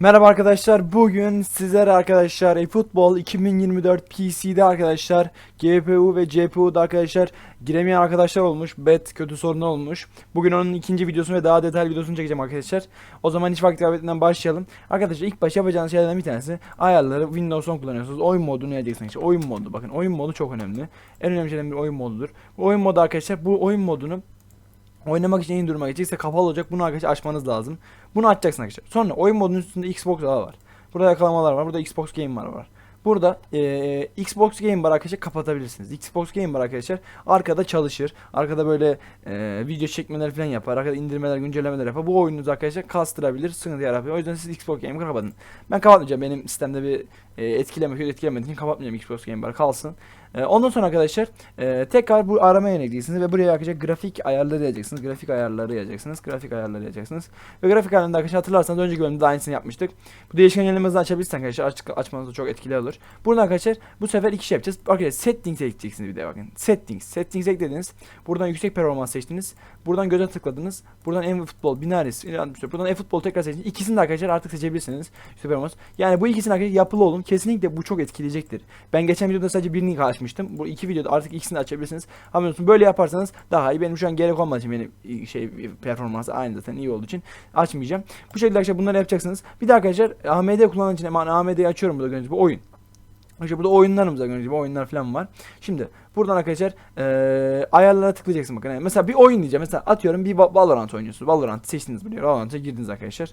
Merhaba arkadaşlar. Bugün sizlere arkadaşlar eFootball 2024 PC'de arkadaşlar GPU ve GPU'da arkadaşlar giremeyen arkadaşlar olmuş. Bet kötü sorunu olmuş. Bugün onun ikinci videosunu ve daha detaylı videosunu çekeceğim arkadaşlar. O zaman hiç vakit kaybetmeden başlayalım. Arkadaşlar ilk baş yapacağınız şeylerden bir tanesi ayarları Windows 10 kullanıyorsunuz. Oyun modunu yazacaksınız. İşte oyun modu bakın oyun modu çok önemli. En önemli şeylerden biri oyun modudur. Bu oyun modu arkadaşlar bu oyun modunu Oynamak için en duruma geçecekse kapalı olacak. Bunu arkadaşlar açmanız lazım. Bunu açacaksın arkadaşlar. Sonra oyun modunun üstünde Xbox ağı var. Burada yakalamalar var. Burada Xbox Game var var. Burada eee, Xbox Game Bar arkadaşlar kapatabilirsiniz. Xbox Game Bar arkadaşlar arkada çalışır. Arkada böyle eee, video çekmeler falan yapar. Arkada indirmeler, güncellemeler yapar. Bu oyununuzu arkadaşlar kastırabilir, sıkıntı yaratabilir. O yüzden siz Xbox Game Bar'ı kapatın. Ben kapatmayacağım. Benim sistemde bir eee etkileme, kötü etkilemediği için kapatmayacağım Xbox Game Bar kalsın. Eee, ondan sonra arkadaşlar eee, tekrar bu aramaya yöneleceksiniz ve buraya arkadaşlar grafik ayarları yazacaksınız. Grafik ayarları yazacaksınız. Grafik ayarları yazacaksınız. Ve grafik ayarlarında arkadaşlar hatırlarsanız önceki bölümde de aynısını yapmıştık. Bu değişken yenilemenizi açabilirsiniz arkadaşlar. Aç, açmanız da çok etkili olur. Burada arkadaşlar bu sefer iki şey yapacağız. Arkadaşlar settings ekleyeceksiniz bir de bakın. Settings. Settings eklediniz. Buradan yüksek performans seçtiniz. Buradan göze tıkladınız. Buradan e-futbol, binaris, buradan e-futbol tekrar seçtiniz. İkisini de arkadaşlar artık seçebilirsiniz. Yüksek performans. Yani bu ikisini arkadaşlar yapılı olun. Kesinlikle bu çok etkileyecektir. Ben geçen videoda sadece birini açmıştım. Bu iki videoda artık ikisini açabilirsiniz. Haberin. Böyle yaparsanız daha iyi. Benim şu an gerek olmadığı için benim şey performansı aynı zaten iyi olduğu için açmayacağım. Bu şekilde arkadaşlar bunları yapacaksınız. Bir de arkadaşlar AMD kullanan için hemen AMD'yi açıyorum burada gördüğünüz gibi oyun. İşte burada oyunlarımız gibi oyunlar falan var. Şimdi buradan arkadaşlar eee ayarlara tıklayacaksın bakın. Yani mesela bir oyun diyeceğim. Mesela atıyorum bir Va- Valorant oynuyorsunuz. Valorant seçtiniz buraya. Valorant'a girdiniz arkadaşlar.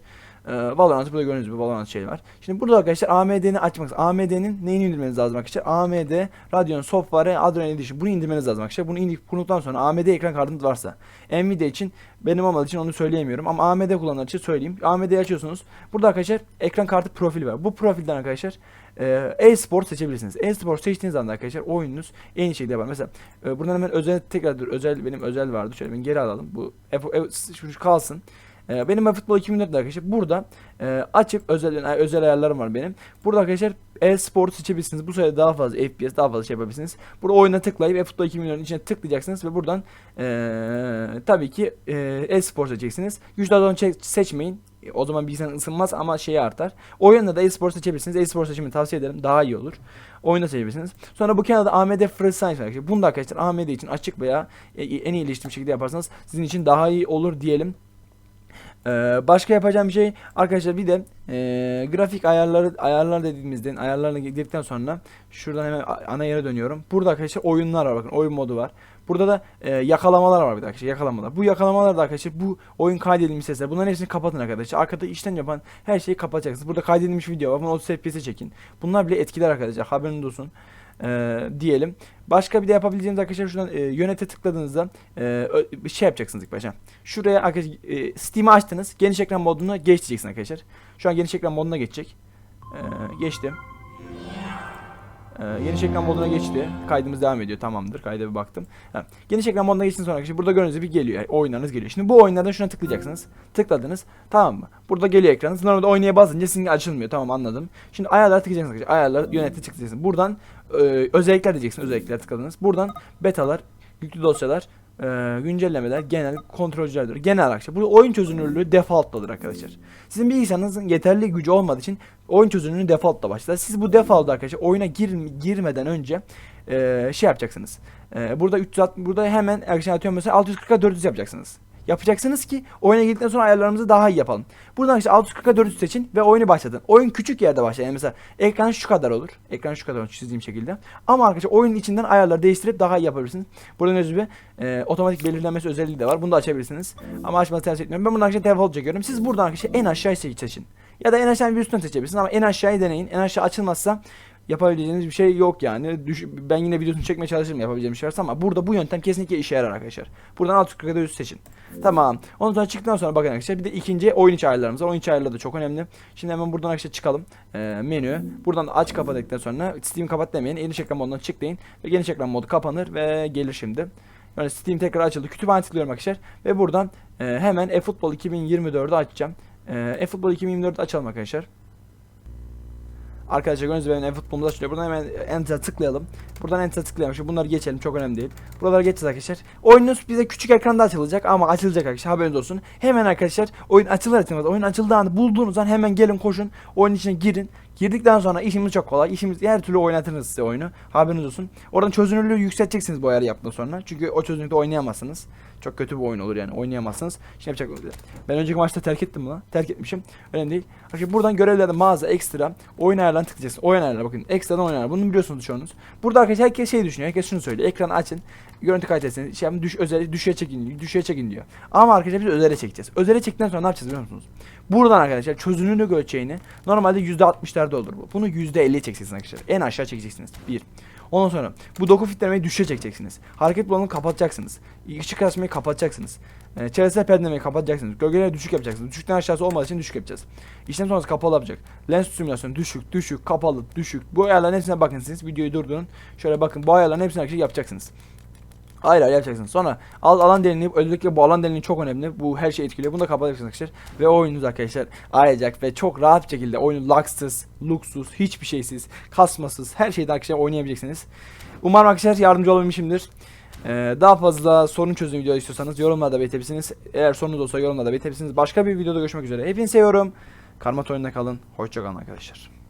Eee Valorant burada gördüğünüz gibi Valorant şey var. Şimdi burada arkadaşlar AMD'ni açmak AMD'nin neyini indirmeniz lazım arkadaşlar? AMD Radeon Software Adreno Edition. Bunu indirmeniz lazım arkadaşlar. Bunu indirip kurduktan sonra AMD ekran kartınız varsa Nvidia için benim olmadığı için onu söyleyemiyorum ama AMD kullananlar için söyleyeyim. AMD'yi açıyorsunuz. Burada arkadaşlar ekran kartı profili var. Bu profilden arkadaşlar e, e-sport seçebilirsiniz. E-sport seçtiğiniz anda arkadaşlar oyununuz en iyi şekilde yapar. Mesela e, buradan hemen özel tekrar. Özel benim özel vardı. Şöyle ben geri alalım. Bu F- F- şu kalsın. E, benim futbol 2004'de arkadaşlar burada e, açıp özel özel ayarlarım var benim. Burada arkadaşlar e-sport seçebilirsiniz. Bu sayede daha fazla FPS daha fazla şey yapabilirsiniz. Burada oyuna tıklayıp e-futbol 2004'ün içine tıklayacaksınız ve buradan e, tabii ki e, e-spor seçeceksiniz. %10 çek- seçmeyin. E, O zaman bilgisayarın ısınmaz ama şeyi artar. Oyunda da e-spor seçebilirsiniz. E-spor seçimini tavsiye ederim. Daha iyi olur. Oyunda seçebilirsiniz. Sonra bu kenarda AMD FreeSync var. arkadaşlar. Bunu da arkadaşlar AMD için açık veya e, en iyi bir şekilde yaparsanız sizin için daha iyi olur diyelim. Ee, başka yapacağım bir şey arkadaşlar bir de e, grafik ayarları ayarlar dediğimizden ayarlarına girdikten sonra şuradan hemen ana yere dönüyorum. Burada arkadaşlar oyunlar var bakın oyun modu var. Burada da e, yakalamalar var bir de arkadaşlar yakalamalar. Bu yakalamalar da arkadaşlar bu oyun kaydedilmiş sesler. Bunların hepsini kapatın arkadaşlar. Arkada işlem yapan her şeyi kapatacaksınız. Burada kaydedilmiş video var. Bunu 30 FPS'e çekin. Bunlar bile etkiler arkadaşlar. Haberiniz olsun. E, diyelim. Başka bir de yapabileceğiniz arkadaşlar şuradan e, yönete tıkladığınızda e, şey yapacaksınız ilk başta. Şuraya arkadaşlar e, Steam'i açtınız. Geniş ekran moduna geç diyeceksin arkadaşlar. Şu an geniş ekran moduna geçecek. E, geçtim. E, geniş ekran moduna geçti. Kaydımız devam ediyor. Tamamdır. Kayda bir baktım. Ha, geniş ekran moduna geçtikten sonra arkadaşlar burada gördüğünüz gibi geliyor. Yani oyunlarınız geliyor. Şimdi bu oyunlardan şuna tıklayacaksınız. Tıkladınız. Tamam mı? Burada geliyor ekranınız. Normalde oynaya basınca sizin açılmıyor. Tamam anladım. Şimdi ayarlara tıklayacaksınız. Ayarlar yönete tıklayacaksınız. Buradan e, özellikler diyeceksiniz. Özellikler tıkladınız. Buradan betalar, yüklü dosyalar, e, güncellemeler, genel kontrolcülerdir. Genel arkadaşlar. Burada oyun çözünürlüğü default'tadır arkadaşlar. Sizin bilgisayarınızın yeterli gücü olmadığı için oyun çözünürlüğü default'ta başlar. Siz bu default'ta arkadaşlar oyuna gir, girmeden önce e, şey yapacaksınız. E, burada 360 burada hemen arkadaşlar atıyorum mesela 640'a 400 yapacaksınız. Yapacaksınız ki oyuna girdikten sonra ayarlarımızı daha iyi yapalım. Buradan işte 640'a 400 seçin ve oyunu başlatın. Oyun küçük yerde başlayın. Yani mesela ekran şu kadar olur. Ekran şu kadar olur çizdiğim şekilde. Ama arkadaşlar oyunun içinden ayarları değiştirip daha iyi yapabilirsiniz. Buradan özü bir e, otomatik belirlenmesi özelliği de var. Bunu da açabilirsiniz. Ama açmanızı tavsiye etmiyorum. Ben bunu arkadaşlar default çekiyorum. Siz buradan arkadaşlar en aşağıyı seç- seçin. Ya da en aşağıyı bir üstten seçebilirsiniz ama en aşağıyı deneyin. En aşağı açılmazsa yapabileceğiniz bir şey yok yani. Düş- ben yine videosunu çekmeye çalışırım yapabileceğim şey varsa ama burada bu yöntem kesinlikle işe yarar arkadaşlar. Buradan 640'a 400 seçin. Tamam. Ondan sonra çıktıktan sonra bakın arkadaşlar bir de ikinci oyun içi ayarlarımız var. Oyun içi ayarları da çok önemli. Şimdi hemen buradan arkadaşlar çıkalım. Ee, menü. Buradan da aç kapat dedikten sonra Steam kapat demeyin. Geniş ekran modundan çık deyin. Ve geniş ekran modu kapanır ve gelir şimdi. Yani Steam tekrar açıldı. Kütüphane tıklıyorum arkadaşlar. Ve buradan e, hemen eFootball 2024'ü açacağım. E, eFootball 2024'ü açalım arkadaşlar. Arkadaşlar gördüğünüz gibi benim eFootball'umuz açılıyor. Buradan hemen Enter'a tıklayalım. Buradan enter tıklayalım. Şimdi bunları geçelim. Çok önemli değil. Buraları geçeceğiz arkadaşlar. Oyununuz bize küçük ekranda açılacak ama açılacak arkadaşlar. Haberiniz olsun. Hemen arkadaşlar oyun açılır açılmaz. Oyun açıldığı anda bulduğunuz an hemen gelin koşun. Oyun içine girin. Girdikten sonra işimiz çok kolay. İşimiz her türlü oynatırız size oyunu. Haberiniz olsun. Oradan çözünürlüğü yükselteceksiniz bu ayarı yaptıktan sonra. Çünkü o çözünürlükte oynayamazsınız. Çok kötü bir oyun olur yani. Oynayamazsınız. Şimdi yapacak Ben önceki maçta terk ettim bunu. Terk etmişim. Önemli değil. Şimdi buradan görevlerde mağaza ekstra oyun ayarlarına tıklayacaksınız. Oyun ayarları bakın. Ekstradan oyun ayarları. Bunu biliyorsunuz çoğunuz. Burada arkadaşlar herkes şey düşünüyor. Herkes şunu söylüyor. Ekranı açın. Görüntü kalitesini şey düş, özel, düşüğe çekin, düşüğe çekin diyor. Ama arkadaşlar biz özele çekeceğiz. Özele çektikten sonra ne yapacağız biliyor musunuz? Buradan arkadaşlar çözünürlük ölçeğini normalde %60'larda olur bu. Bunu %50'ye çekeceksiniz arkadaşlar. En aşağı çekeceksiniz. Bir. Ondan sonra bu doku filtremeyi düşüşe çekeceksiniz. Hareket bulanını kapatacaksınız. Işık açmayı kapatacaksınız. E, çevresel perdelemeyi kapatacaksınız. Gölgeleri düşük yapacaksınız. Düşükten aşağısı olmadığı için düşük yapacağız. İşlem sonrası kapalı yapacak. Lens simülasyonu düşük, düşük, kapalı, düşük. Bu ayarların hepsine bakın siz. Videoyu durdurun. Şöyle bakın bu ayarların arkadaşlar yapacaksınız. Hayır hayır yapacaksınız. Sonra al alan derinliği özellikle bu alan derinliği çok önemli. Bu her şeyi etkiliyor. Bunu da kapatacaksınız arkadaşlar. Ve oyununuz arkadaşlar ayacak ve çok rahat bir şekilde oyunu laksız, luksuz, hiçbir şeysiz, kasmasız her şeyde arkadaşlar oynayabileceksiniz. Umarım arkadaşlar yardımcı olabilmişimdir. Ee, daha fazla sorun çözüm videoları istiyorsanız yorumlarda belirtebilirsiniz. Eğer sorunuz olsa yorumlarda belirtebilirsiniz. Başka bir videoda görüşmek üzere. Hepinizi seviyorum. Karma oyunda kalın. Hoşçakalın arkadaşlar.